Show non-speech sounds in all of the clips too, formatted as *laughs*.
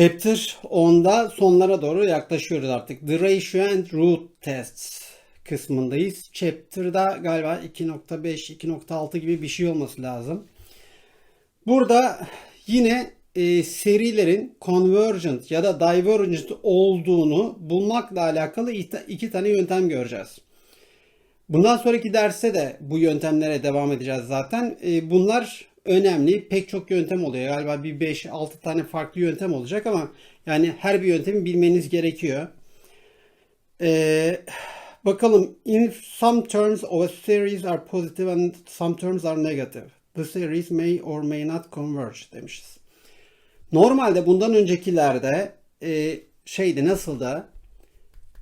Chapter 10'da sonlara doğru yaklaşıyoruz artık. The Ratio and Root Tests kısmındayız. Chapter'da galiba 2.5, 2.6 gibi bir şey olması lazım. Burada yine e, serilerin convergent ya da divergent olduğunu bulmakla alakalı iki, tane yöntem göreceğiz. Bundan sonraki derste de bu yöntemlere devam edeceğiz zaten. E, bunlar önemli. Pek çok yöntem oluyor. Galiba bir 5-6 tane farklı yöntem olacak ama yani her bir yöntemi bilmeniz gerekiyor. E, bakalım. In some terms of a series are positive and some terms are negative. The series may or may not converge demişiz. Normalde bundan öncekilerde e, şeydi nasıl da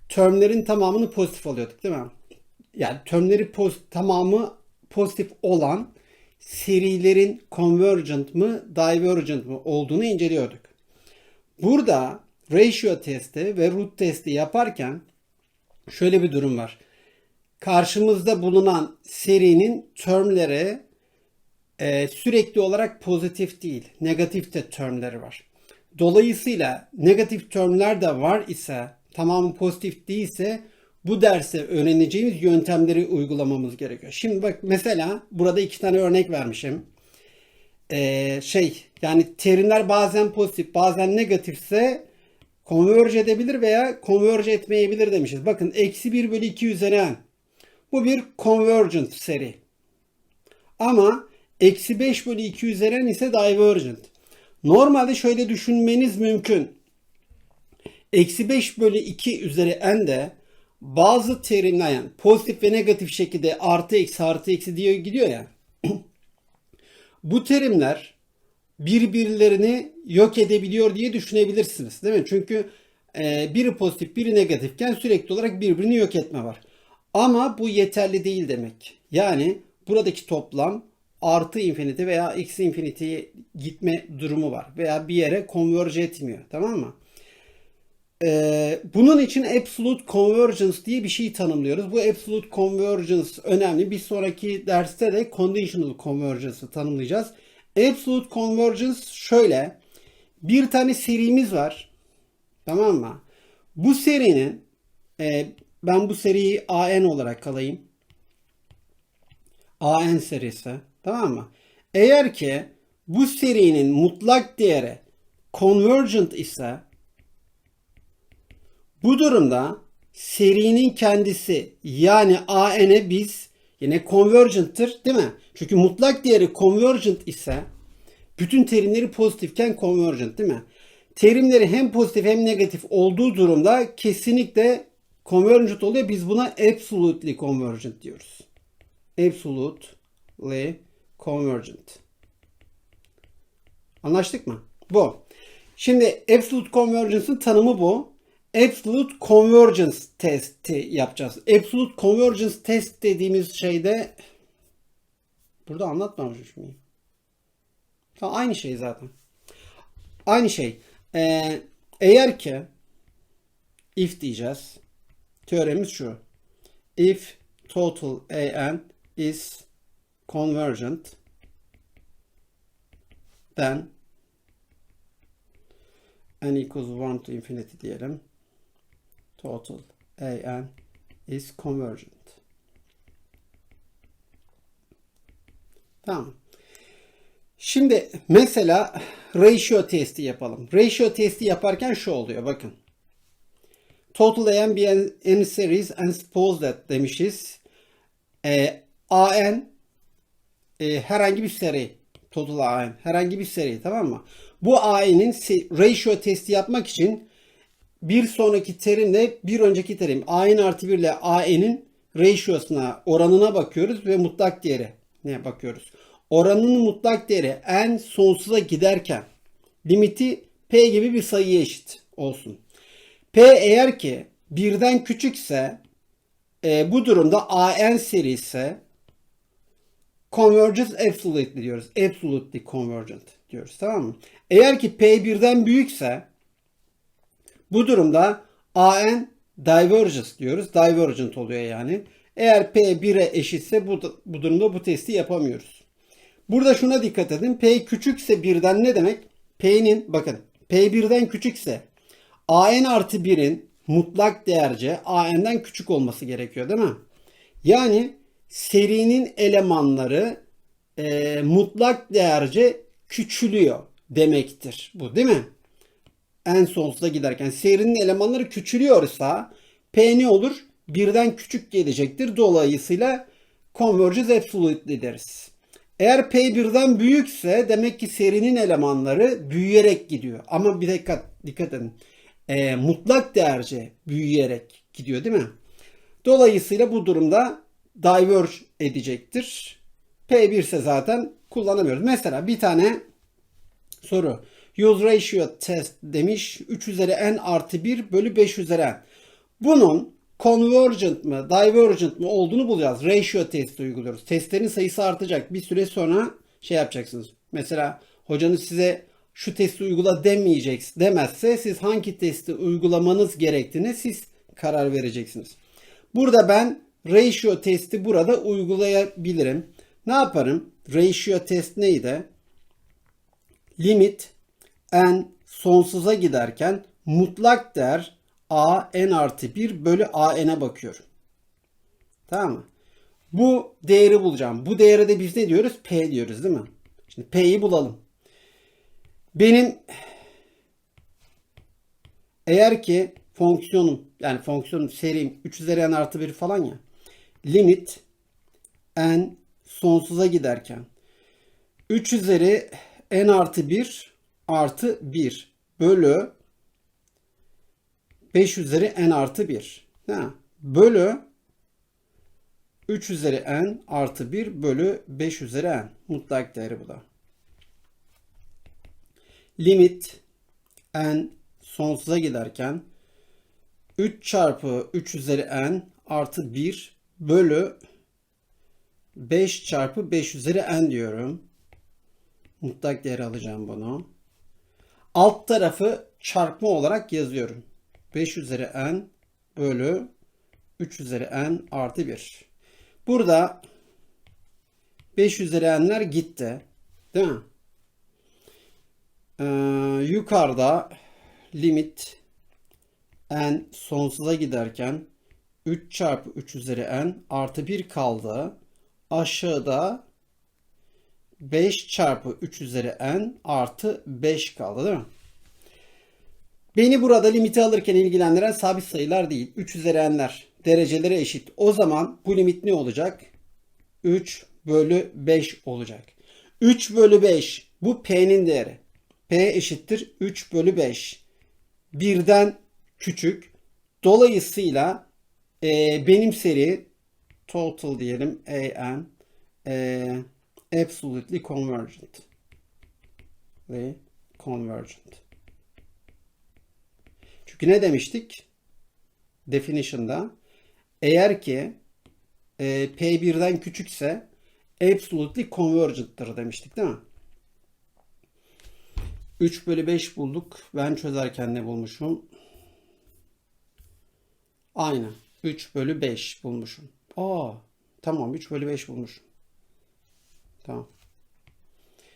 termlerin tamamını pozitif alıyorduk değil mi? Yani termleri poz, tamamı pozitif olan serilerin convergent mı divergent mı olduğunu inceliyorduk. Burada ratio testi ve root testi yaparken şöyle bir durum var. Karşımızda bulunan serinin termleri e, sürekli olarak pozitif değil, negatif de termleri var. Dolayısıyla negatif termler de var ise, tamamı pozitif değilse bu derste öğreneceğimiz yöntemleri uygulamamız gerekiyor. Şimdi bak mesela burada iki tane örnek vermişim. Ee, şey yani terimler bazen pozitif bazen negatifse converge edebilir veya converge etmeyebilir demişiz. Bakın eksi 1 bölü 2 üzeri n. Bu bir convergent seri. Ama eksi 5 bölü 2 üzeri n ise divergent. Normalde şöyle düşünmeniz mümkün. Eksi 5 bölü 2 üzeri n de bazı terimler yani pozitif ve negatif şekilde artı eksi artı eksi diye gidiyor ya. *clears throat* bu terimler birbirlerini yok edebiliyor diye düşünebilirsiniz. Değil mi? Çünkü e, biri pozitif biri negatifken sürekli olarak birbirini yok etme var. Ama bu yeterli değil demek. Yani buradaki toplam artı infinity veya eksi infinity'ye gitme durumu var. Veya bir yere converge etmiyor. Tamam mı? Ee, bunun için absolute convergence diye bir şey tanımlıyoruz. Bu absolute convergence önemli. Bir sonraki derste de conditional convergence'ı tanımlayacağız. Absolute convergence şöyle. Bir tane serimiz var. Tamam mı? Bu serinin e, ben bu seriyi AN olarak alayım. AN serisi. Tamam mı? Eğer ki bu serinin mutlak değeri convergent ise bu durumda serinin kendisi yani AN'e biz yine convergent'tır değil mi? Çünkü mutlak değeri convergent ise bütün terimleri pozitifken convergent değil mi? Terimleri hem pozitif hem negatif olduğu durumda kesinlikle convergent oluyor. Biz buna absolutely convergent diyoruz. Absolutely convergent. Anlaştık mı? Bu. Şimdi absolute convergence'ın tanımı bu. Absolute Convergence testi yapacağız. Absolute Convergence test dediğimiz şeyde burada anlatmamış mıyım? Aynı şey zaten. Aynı şey. Ee, eğer ki if diyeceğiz. Teoremiz şu. If total an is convergent then n equals 1 to infinity diyelim total an is convergent. Tamam. Şimdi mesela ratio testi yapalım. Ratio testi yaparken şu oluyor bakın. Total an an, any series and suppose that demişiz. E, an e, herhangi bir seri. Total an herhangi bir seri tamam mı? Bu an'in ratio testi yapmak için bir sonraki terimle bir önceki terim a'nin artı 1 ile a'nin ratio'suna oranına bakıyoruz ve mutlak değeri ne bakıyoruz. Oranının mutlak değeri n sonsuza giderken limiti p gibi bir sayıya eşit olsun. p eğer ki birden küçükse e, bu durumda an serisi converges absolutely diyoruz. Absolutely convergent diyoruz tamam mı? Eğer ki p birden büyükse bu durumda an divergence diyoruz. Divergent oluyor yani. Eğer p 1'e eşitse bu, bu durumda bu testi yapamıyoruz. Burada şuna dikkat edin. P küçükse birden ne demek? P'nin bakın P birden küçükse AN artı 1'in mutlak değerce AN'den küçük olması gerekiyor değil mi? Yani serinin elemanları e, mutlak değerce küçülüyor demektir. Bu değil mi? En sonsuza giderken serinin elemanları küçülüyorsa P ne olur? Birden küçük gelecektir. Dolayısıyla converges absolutely deriz. Eğer P birden büyükse demek ki serinin elemanları büyüyerek gidiyor. Ama bir dikkat, dikkat edin. E, mutlak değerce büyüyerek gidiyor değil mi? Dolayısıyla bu durumda diverge edecektir. P1 ise zaten kullanamıyoruz. Mesela bir tane soru. Use ratio test demiş. 3 üzeri n artı 1 bölü 5 üzeri n. Bunun convergent mı, divergent mı olduğunu bulacağız. Ratio testi uyguluyoruz. Testlerin sayısı artacak. Bir süre sonra şey yapacaksınız. Mesela hocanız size şu testi uygula demeyecek demezse siz hangi testi uygulamanız gerektiğini siz karar vereceksiniz. Burada ben ratio testi burada uygulayabilirim. Ne yaparım? Ratio test neydi? Limit n sonsuza giderken mutlak değer a n artı 1 bölü a n'e bakıyorum. Tamam mı? Bu değeri bulacağım. Bu değere de biz ne diyoruz? P diyoruz değil mi? Şimdi P'yi bulalım. Benim eğer ki fonksiyonum yani fonksiyonum serim 3 üzeri n artı 1 falan ya limit n sonsuza giderken 3 üzeri n artı 1 artı 1 bölü 5 üzeri n artı 1. Ha, bölü 3 üzeri n artı 1 bölü 5 üzeri n. Mutlak değeri bu da. Limit n sonsuza giderken 3 çarpı 3 üzeri n artı 1 bölü 5 çarpı 5 üzeri n diyorum. Mutlak değeri alacağım bunu. Alt tarafı çarpma olarak yazıyorum. 5 üzeri n bölü 3 üzeri n artı 1. Burada 5 üzeri n'ler gitti. Değil mi? Ee, yukarıda limit n sonsuza giderken 3 çarpı 3 üzeri n artı 1 kaldı. Aşağıda 5 çarpı 3 üzeri n artı 5 kaldı değil mi? Beni burada limiti alırken ilgilendiren sabit sayılar değil. 3 üzeri n'ler dereceleri eşit. O zaman bu limit ne olacak? 3 bölü 5 olacak. 3 bölü 5 bu p'nin değeri. p eşittir 3 bölü 5. Birden küçük. Dolayısıyla e, benim seri total diyelim an e, absolutely convergent. Ve convergent. Çünkü ne demiştik? Definition'da eğer ki e, P1'den küçükse absolutely convergent'tır demiştik değil mi? 3 bölü 5 bulduk. Ben çözerken ne bulmuşum? Aynı. 3 bölü 5 bulmuşum. Aa, tamam 3 bölü 5 bulmuşum. Tamam.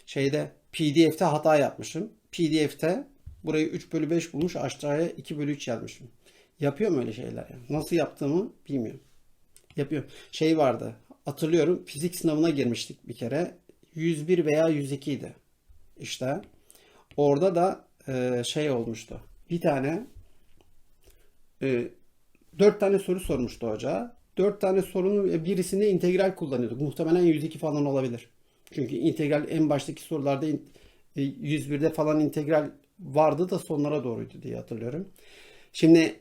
Şeyde PDF'te hata yapmışım. PDF'te burayı 3 bölü 5 bulmuş aşağıya 2 bölü 3 yazmışım. Yapıyorum öyle şeyler ya. Nasıl yaptığımı bilmiyorum. Yapıyorum. Şey vardı. Hatırlıyorum fizik sınavına girmiştik bir kere. 101 veya 102 idi. İşte orada da e, şey olmuştu. Bir tane e, 4 tane soru sormuştu hoca. 4 tane sorunun birisinde integral kullanıyorduk. Muhtemelen 102 falan olabilir. Çünkü integral en baştaki sorularda 101'de e, falan integral vardı da sonlara doğruydu diye hatırlıyorum. Şimdi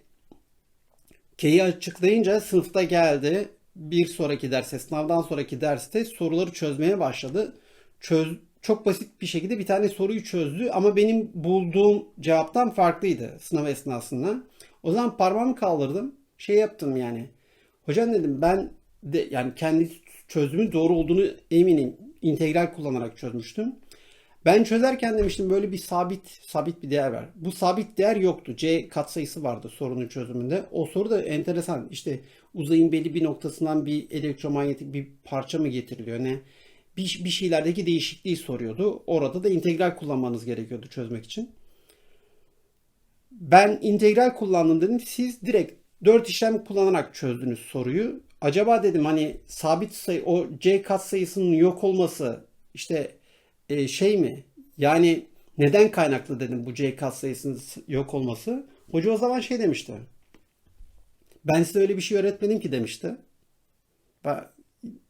K'yi açıklayınca sınıfta geldi. Bir sonraki derste, sınavdan sonraki derste soruları çözmeye başladı. Çöz, çok basit bir şekilde bir tane soruyu çözdü ama benim bulduğum cevaptan farklıydı sınav esnasında. O zaman parmağımı kaldırdım. Şey yaptım yani. Hocam dedim ben de yani kendi çözümün doğru olduğunu eminim. İntegral kullanarak çözmüştüm. Ben çözerken demiştim böyle bir sabit sabit bir değer var. Bu sabit değer yoktu. C katsayısı vardı sorunun çözümünde. O soru da enteresan. İşte uzayın belli bir noktasından bir elektromanyetik bir parça mı getiriliyor ne? Bir, bir şeylerdeki değişikliği soruyordu. Orada da integral kullanmanız gerekiyordu çözmek için. Ben integral kullandım dedim. Siz direkt 4 işlem kullanarak çözdünüz soruyu. Acaba dedim hani sabit sayı o c katsayısının yok olması işte e, şey mi? Yani neden kaynaklı dedim bu c katsayısının yok olması. Hoca o zaman şey demişti. Ben size öyle bir şey öğretmedim ki demişti.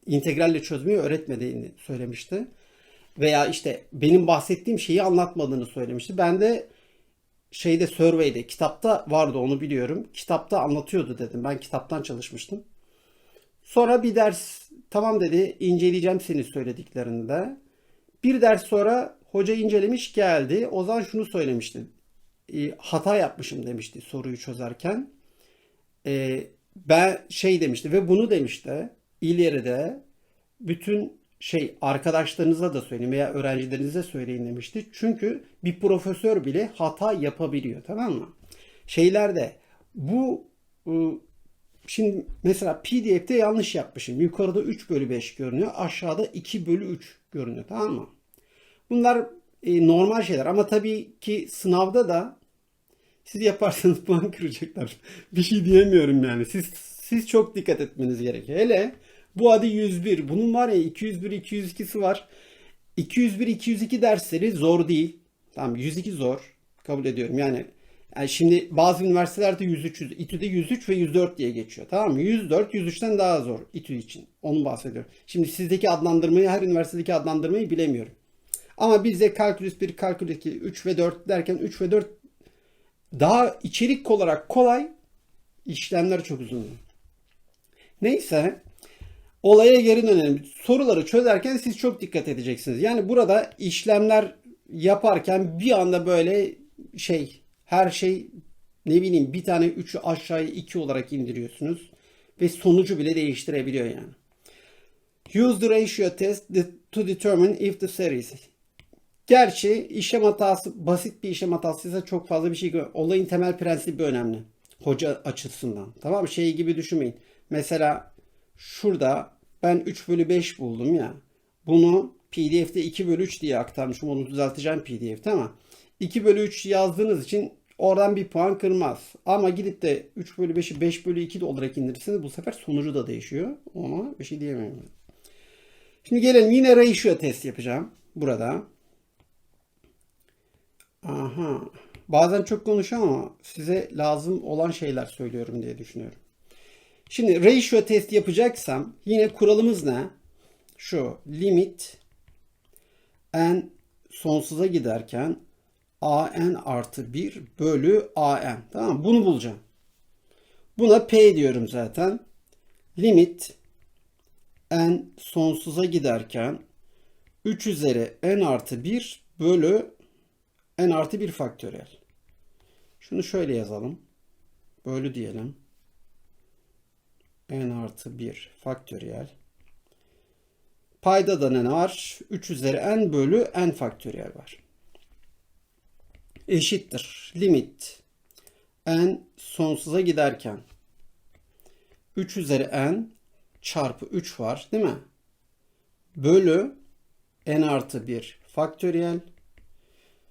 İntegralle çözmeyi öğretmediğini söylemişti. Veya işte benim bahsettiğim şeyi anlatmadığını söylemişti. Ben de şeyde survey'de kitapta vardı onu biliyorum. Kitapta anlatıyordu dedim. Ben kitaptan çalışmıştım. Sonra bir ders tamam dedi inceleyeceğim senin söylediklerinde. Bir ders sonra hoca incelemiş geldi. O zaman şunu söylemişti. E, hata yapmışım demişti soruyu çözerken. E, ben şey demişti ve bunu demişti. İleride bütün şey arkadaşlarınıza da söyleyin veya öğrencilerinize söyleyin demişti. Çünkü bir profesör bile hata yapabiliyor tamam mı? Şeylerde bu ıı, şimdi mesela PDF'de yanlış yapmışım. Yukarıda 3 bölü 5 görünüyor. Aşağıda 2 bölü 3 görünüyor tamam mı? Bunlar e, normal şeyler ama tabii ki sınavda da siz yaparsanız *laughs* puan kıracaklar. Bir şey diyemiyorum yani. Siz siz çok dikkat etmeniz gerekiyor. Hele bu adı 101. Bunun var ya 201, 202'si var. 201, 202 dersleri zor değil. Tamam 102 zor. Kabul ediyorum. Yani, yani şimdi bazı üniversitelerde 103, İTÜ'de 103 ve 104 diye geçiyor. Tamam mı? 104, 103'ten daha zor İTÜ için. Onu bahsediyorum. Şimdi sizdeki adlandırmayı, her üniversitedeki adlandırmayı bilemiyorum. Ama bizde kalkülüs 1, kalkülüs 2, 3 ve 4 derken 3 ve 4 daha içerik olarak kolay, işlemler çok uzun. Neyse, olaya geri dönelim. Soruları çözerken siz çok dikkat edeceksiniz. Yani burada işlemler yaparken bir anda böyle şey, her şey ne bileyim bir tane 3'ü aşağıya 2 olarak indiriyorsunuz ve sonucu bile değiştirebiliyor yani. Use the ratio test to determine if the series Gerçi işlem hatası basit bir işlem hatasıysa çok fazla bir şey olayın temel prensibi önemli. Hoca açısından. Tamam? Şey gibi düşünmeyin. Mesela şurada ben 3 bölü 5 buldum ya. Bunu PDF'de 2 bölü 3 diye aktarmışım. Onu düzelteceğim PDF'de ama 2 bölü 3 yazdığınız için oradan bir puan kırmaz. Ama gidip de 3 bölü 5'i 5 bölü 2 de olarak indirirseniz bu sefer sonucu da değişiyor. Ona bir şey diyemiyorum. Şimdi gelelim yine ratio test yapacağım burada. Aha. Bazen çok konuşuyorum ama size lazım olan şeyler söylüyorum diye düşünüyorum. Şimdi ratio test yapacaksam yine kuralımız ne? Şu limit n sonsuza giderken an artı 1 bölü an. Tamam Bunu bulacağım. Buna p diyorum zaten. Limit n sonsuza giderken 3 üzeri n artı 1 bölü n artı 1 faktöriyel. Şunu şöyle yazalım. Bölü diyelim. n artı 1 faktöriyel. Payda da ne var? 3 üzeri n bölü n faktöriyel var. Eşittir. Limit n sonsuza giderken 3 üzeri n çarpı 3 var değil mi? Bölü n artı 1 faktöriyel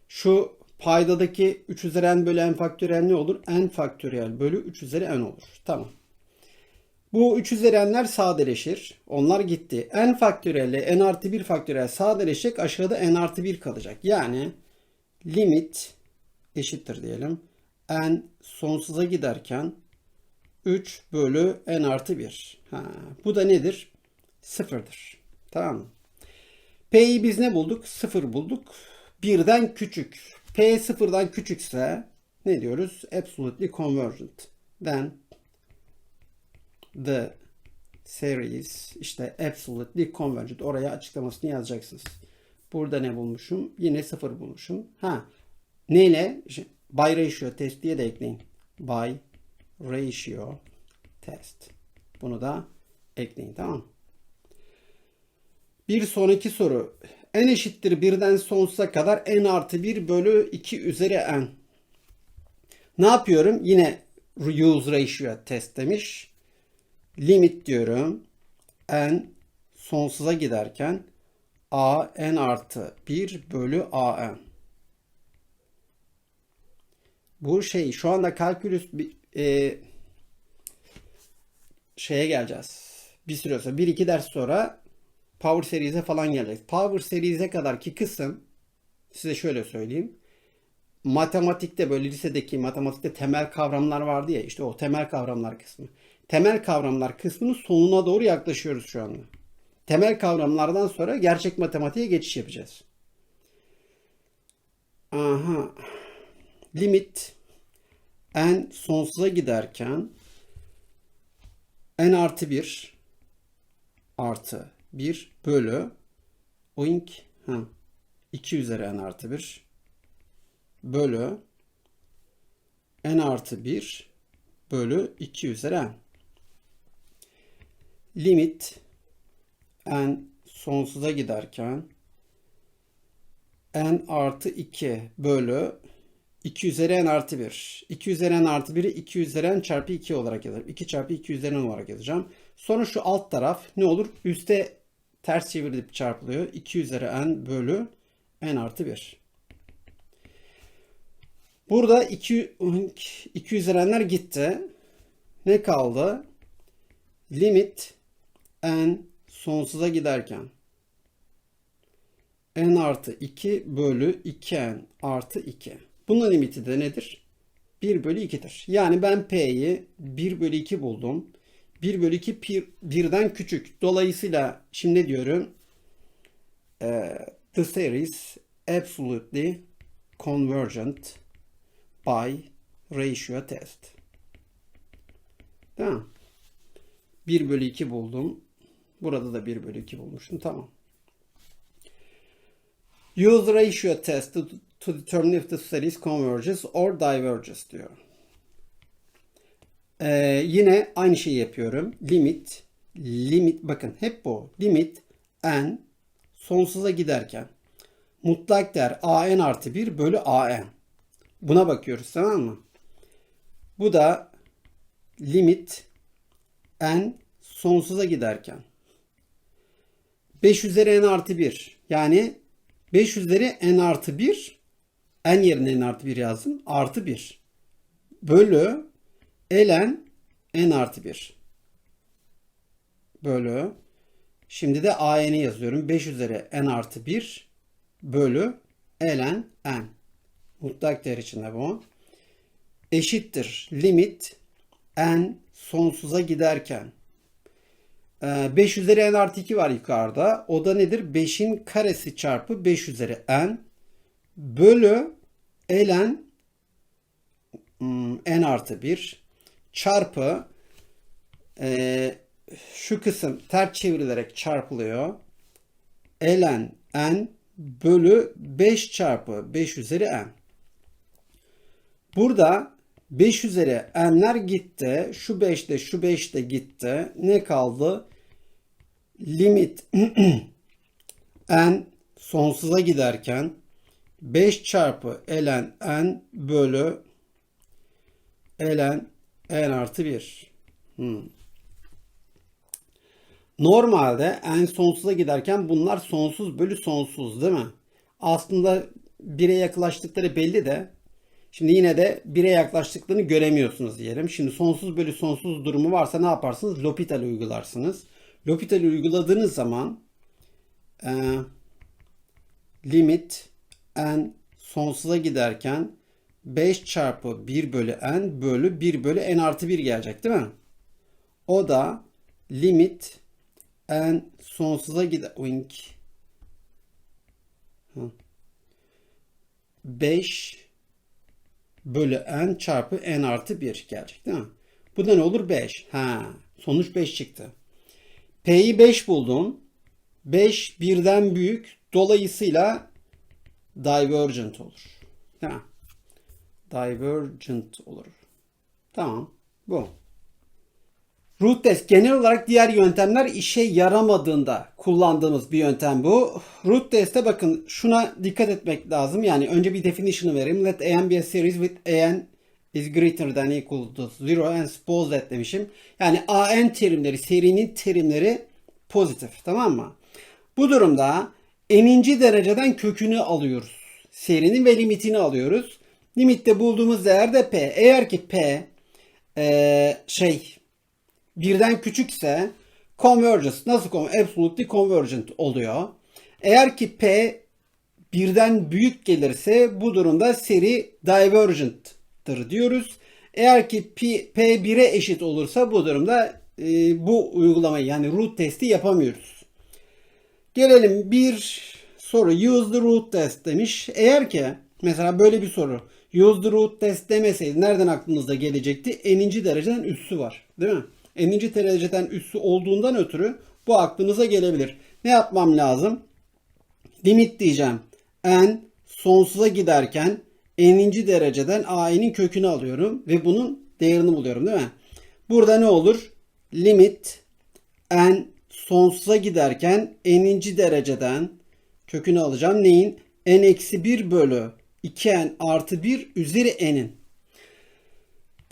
şu paydadaki 3 üzeri n bölü n faktöriyel ne olur? n faktöriyel bölü 3 üzeri n olur. Tamam. Bu 3 üzeri n'ler sadeleşir. Onlar gitti. n faktöriyel ile n artı 1 faktöriyel sadeleşecek. Aşağıda n artı 1 kalacak. Yani limit eşittir diyelim. n sonsuza giderken 3 bölü n artı 1. Ha, bu da nedir? Sıfırdır. Tamam mı? P'yi biz ne bulduk? Sıfır bulduk birden küçük. P sıfırdan küçükse ne diyoruz? Absolutely convergent. Then the series işte absolutely convergent. Oraya açıklamasını yazacaksınız. Burada ne bulmuşum? Yine sıfır bulmuşum. Ha. Neyle? By ratio test diye de ekleyin. By ratio test. Bunu da ekleyin. Tamam Bir sonraki soru n eşittir birden sonsuza kadar n artı 1 bölü 2 üzeri n. Ne yapıyorum? Yine use ratio test demiş. Limit diyorum. n sonsuza giderken a n artı 1 bölü a n. Bu şey şu anda kalkülüs bir- e, şeye geleceğiz. Bir süre sonra bir iki ders sonra Power Series'e falan geleceğiz. Power Series'e kadarki kısım size şöyle söyleyeyim. Matematikte böyle lisedeki matematikte temel kavramlar vardı ya işte o temel kavramlar kısmı. Temel kavramlar kısmının sonuna doğru yaklaşıyoruz şu anda. Temel kavramlardan sonra gerçek matematiğe geçiş yapacağız. Aha. Limit n sonsuza giderken n artı 1 artı 1 bölü oink ha, 2 üzeri n artı 1 bölü n artı 1 bölü 2 üzeri n. Limit n sonsuza giderken n artı 2 bölü 2 üzeri n artı 1. 2 üzeri n artı 1'i 2 üzeri n çarpı 2 olarak yazarım. 2 çarpı 2 üzeri n olarak yazacağım. Sonra şu alt taraf ne olur? Üste ters çevirilip çarpılıyor. 2 üzeri n bölü n artı 1. Burada 2, 2 üzeri n'ler gitti. Ne kaldı? Limit n sonsuza giderken n artı 2 bölü 2n artı 2. Bunun limiti de nedir? 1 bölü 2'dir. Yani ben p'yi 1 bölü 2 buldum. 1 bölü 2 pi- birden küçük. Dolayısıyla şimdi ne diyorum? Ee, the series absolutely convergent by ratio test. Tamam. 1 bölü 2 buldum. Burada da 1 bölü 2 bulmuştum. Tamam. Use ratio test to determine if the series converges or diverges diyor. Ee, yine aynı şeyi yapıyorum. Limit, limit bakın hep bu. Limit n sonsuza giderken mutlak değer an artı 1 bölü an. Buna bakıyoruz tamam mı? Bu da limit n sonsuza giderken 5 üzeri n artı 1 yani 5 üzeri n artı 1 n yerine n artı 1 yazdım. Artı 1 bölü ln n artı 1 bölü. Şimdi de an'i yazıyorum. 5 üzeri n artı 1 bölü ln n. Mutlak değer içinde bu. Eşittir limit n sonsuza giderken. 5 üzeri n artı 2 var yukarıda. O da nedir? 5'in karesi çarpı 5 üzeri n bölü ln hmm, n artı 1 çarpı e, şu kısım ters çevrilerek çarpılıyor. ln n bölü 5 çarpı 5 üzeri n. Burada 5 üzeri n'ler gitti. Şu 5 de şu 5 de gitti. Ne kaldı? Limit *clears throat* n sonsuza giderken 5 çarpı ln n bölü ln n artı 1. Hmm. Normalde n sonsuza giderken bunlar sonsuz bölü sonsuz değil mi? Aslında 1'e yaklaştıkları belli de Şimdi yine de 1'e yaklaştıklarını göremiyorsunuz diyelim. Şimdi sonsuz bölü sonsuz durumu varsa ne yaparsınız? L'Hopital uygularsınız. L'Hopital uyguladığınız zaman e, limit n sonsuza giderken 5 çarpı 1 bölü n bölü 1 bölü n artı 1 gelecek değil mi? O da limit n sonsuza gider... Wink. 5 bölü n çarpı n artı 1 gelecek değil mi? Bu da ne olur? 5. Ha, sonuç 5 çıktı. P'yi 5 buldum. 5 birden büyük. Dolayısıyla divergent olur. Değil mi? Divergent olur. Tamam. Bu. Root test genel olarak diğer yöntemler işe yaramadığında kullandığımız bir yöntem bu. Root test'e bakın şuna dikkat etmek lazım. Yani önce bir definition'ı vereyim. Let an be a series with an is greater than equal to zero and suppose that demişim. Yani an terimleri, serinin terimleri pozitif. Tamam mı? Bu durumda n'inci dereceden kökünü alıyoruz. Serinin ve limitini alıyoruz. Limitte bulduğumuz değer de p. Eğer ki p e, şey birden küçükse convergence nasıl absolutely convergent oluyor. Eğer ki p birden büyük gelirse bu durumda seri divergent'tır diyoruz. Eğer ki p, p 1'e eşit olursa bu durumda e, bu uygulamayı yani root testi yapamıyoruz. Gelelim bir soru. Use the root test demiş. Eğer ki mesela böyle bir soru. Use the root test demeseydi nereden aklınızda gelecekti? Eninci dereceden üssü var. Değil mi? Eninci dereceden üssü olduğundan ötürü bu aklınıza gelebilir. Ne yapmam lazım? Limit diyeceğim. n sonsuza giderken n'inci dereceden a'nın kökünü alıyorum ve bunun değerini buluyorum değil mi? Burada ne olur? Limit n sonsuza giderken n'inci dereceden kökünü alacağım. Neyin? n eksi 1 bölü 2n artı 1 üzeri n'in.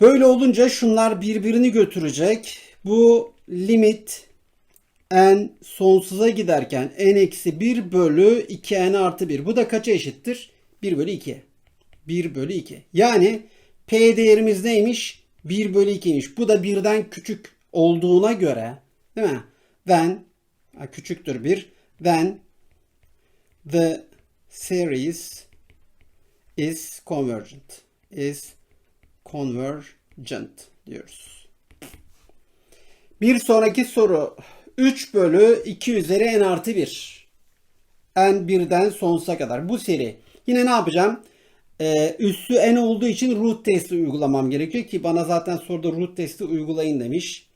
Böyle olunca şunlar birbirini götürecek. Bu limit n sonsuza giderken n eksi 1 bölü 2n artı 1. Bu da kaça eşittir? 1 bölü 2. 1 bölü 2. Yani p değerimiz neymiş? 1 bölü 2'ymiş. Bu da birden küçük olduğuna göre değil mi? When küçüktür 1. When the series is convergent. Is convergent diyoruz. Bir sonraki soru 3 bölü 2 üzeri n artı 1. n birden sonsuza kadar. Bu seri. Yine ne yapacağım? Ee, üssü n olduğu için root testi uygulamam gerekiyor ki bana zaten soruda root testi uygulayın demiş.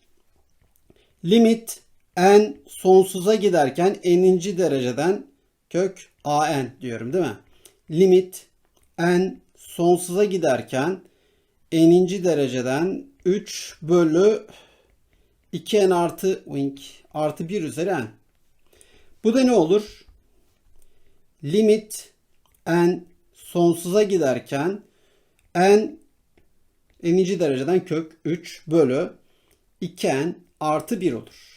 Limit n sonsuza giderken n'inci dereceden kök an diyorum değil mi? Limit n sonsuza giderken n'inci dereceden 3 bölü 2n artı wing artı 1 üzeri n. Bu da ne olur? Limit n sonsuza giderken n n'inci dereceden kök 3 bölü 2n artı 1 olur.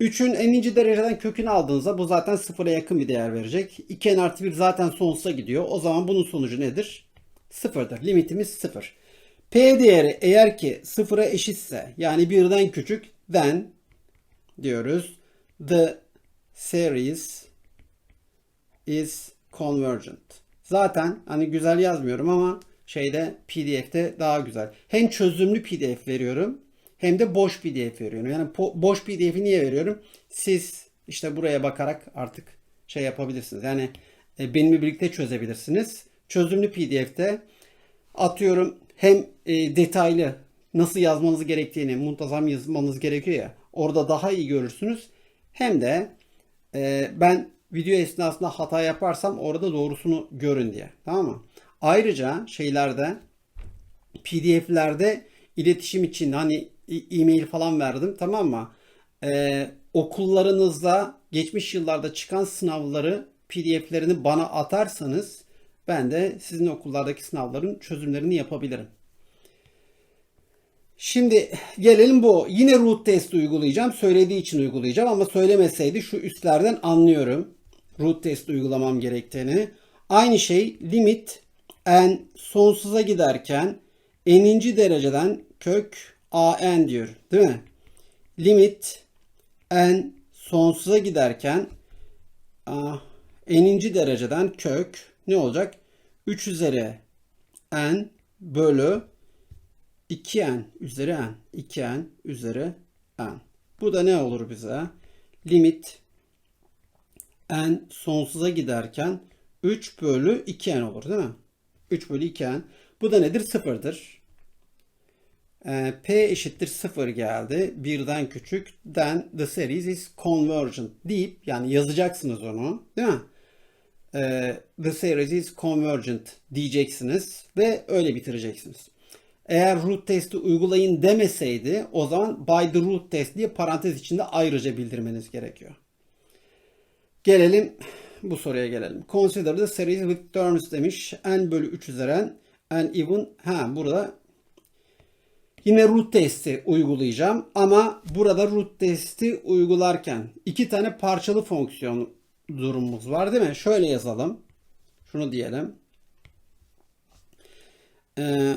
3'ün n'inci dereceden kökünü aldığınızda bu zaten sıfıra yakın bir değer verecek. 2n artı 1 zaten sonsuza gidiyor. O zaman bunun sonucu nedir? Sıfırdır. Limitimiz sıfır. P değeri eğer ki sıfıra eşitse yani birden küçük then diyoruz the series is convergent. Zaten hani güzel yazmıyorum ama şeyde PDF'te daha güzel. Hem çözümlü PDF veriyorum hem de boş PDF veriyorum. Yani boş PDF'i niye veriyorum? Siz işte buraya bakarak artık şey yapabilirsiniz. Yani e, benimle birlikte çözebilirsiniz. Çözümlü PDF'te atıyorum hem e, detaylı nasıl yazmanız gerektiğini muntazam yazmanız gerekiyor ya orada daha iyi görürsünüz. Hem de e, ben video esnasında hata yaparsam orada doğrusunu görün diye. Tamam mı? Ayrıca şeylerde PDF'lerde iletişim için hani e-mail falan verdim tamam mı? Ee, okullarınızda geçmiş yıllarda çıkan sınavları PDF'lerini bana atarsanız ben de sizin okullardaki sınavların çözümlerini yapabilirim. Şimdi gelelim bu. Yine root test uygulayacağım. Söylediği için uygulayacağım ama söylemeseydi şu üstlerden anlıyorum. Root test uygulamam gerektiğini. Aynı şey limit n sonsuza giderken n'inci dereceden kök an diyor. Değil mi? Limit n sonsuza giderken n'inci dereceden kök ne olacak? 3 üzeri n bölü 2n üzeri n. 2n üzeri n. Bu da ne olur bize? Limit n sonsuza giderken 3 bölü 2n olur değil mi? 3 bölü 2n. Bu da nedir? Sıfırdır. E, P eşittir 0 geldi. Birden küçük. Then the series is convergent deyip yani yazacaksınız onu. Değil mi? E, the series is convergent diyeceksiniz ve öyle bitireceksiniz. Eğer root testi uygulayın demeseydi o zaman by the root test diye parantez içinde ayrıca bildirmeniz gerekiyor. Gelelim bu soruya gelelim. Consider the series with terms demiş. n bölü 3 üzeri n even. Ha burada yine root testi uygulayacağım. Ama burada root testi uygularken iki tane parçalı fonksiyon durumumuz var değil mi? Şöyle yazalım. Şunu diyelim. Ee,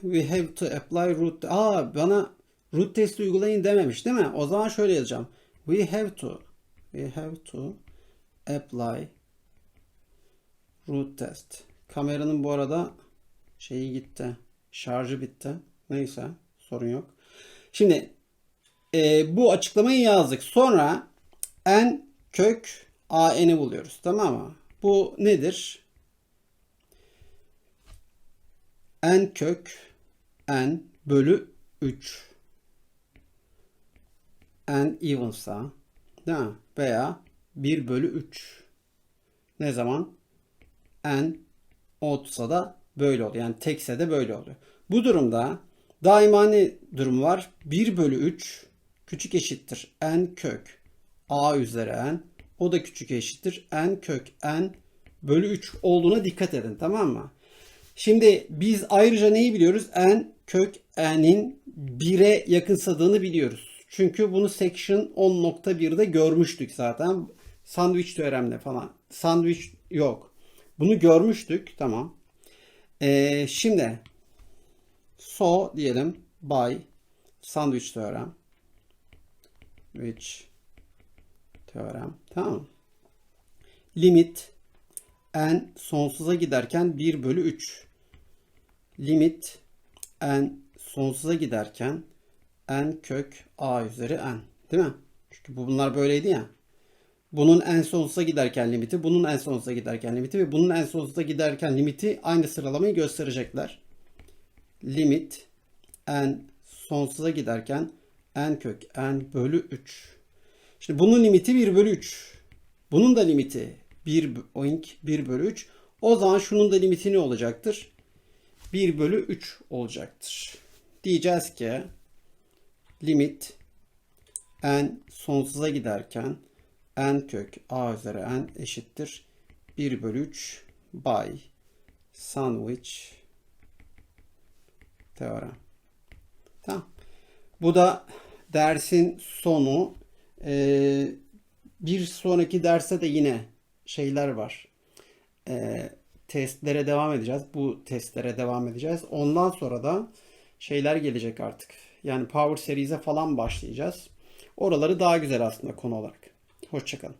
we have to apply root. Aa bana root testi uygulayın dememiş değil mi? O zaman şöyle yazacağım. We have to. We have to apply root test. Kameranın bu arada şeyi gitti. Şarjı bitti. Neyse sorun yok. Şimdi e, bu açıklamayı yazdık. Sonra n kök an'i buluyoruz. Tamam mı? Bu nedir? n kök n bölü 3 n evensa değil mi? veya 1 bölü 3 ne zaman n oddsa da böyle oluyor. Yani tekse de böyle oluyor. Bu durumda daima ne durum var? 1 bölü 3 küçük eşittir n kök a üzeri n. O da küçük eşittir n kök n bölü 3 olduğuna dikkat edin tamam mı? Şimdi biz ayrıca neyi biliyoruz? n kök n'in 1'e yakınsadığını biliyoruz. Çünkü bunu section 10.1'de görmüştük zaten. Sandwich teoremle falan. Sandwich yok. Bunu görmüştük. Tamam. Ee, şimdi so diyelim by sandwich teorem which teorem tamam limit n sonsuza giderken 1 bölü 3 limit n sonsuza giderken n kök a üzeri n değil mi? Çünkü bu bunlar böyleydi ya. Bunun en sonsuza giderken limiti, bunun en sonsuza giderken limiti ve bunun en sonsuza giderken limiti aynı sıralamayı gösterecekler. Limit n sonsuza giderken n kök n bölü 3. Şimdi bunun limiti 1 bölü 3. Bunun da limiti 1 oink 1 bölü 3. O zaman şunun da limiti ne olacaktır? 1 bölü 3 olacaktır. Diyeceğiz ki limit n sonsuza giderken n kök a üzeri n eşittir 1 bölü 3 by sandwich teorem. Tamam. Bu da dersin sonu. Ee, bir sonraki derste de yine şeyler var. Ee, testlere devam edeceğiz. Bu testlere devam edeceğiz. Ondan sonra da şeyler gelecek artık. Yani Power Series'e falan başlayacağız. Oraları daha güzel aslında konu olarak. Hoşçakalın.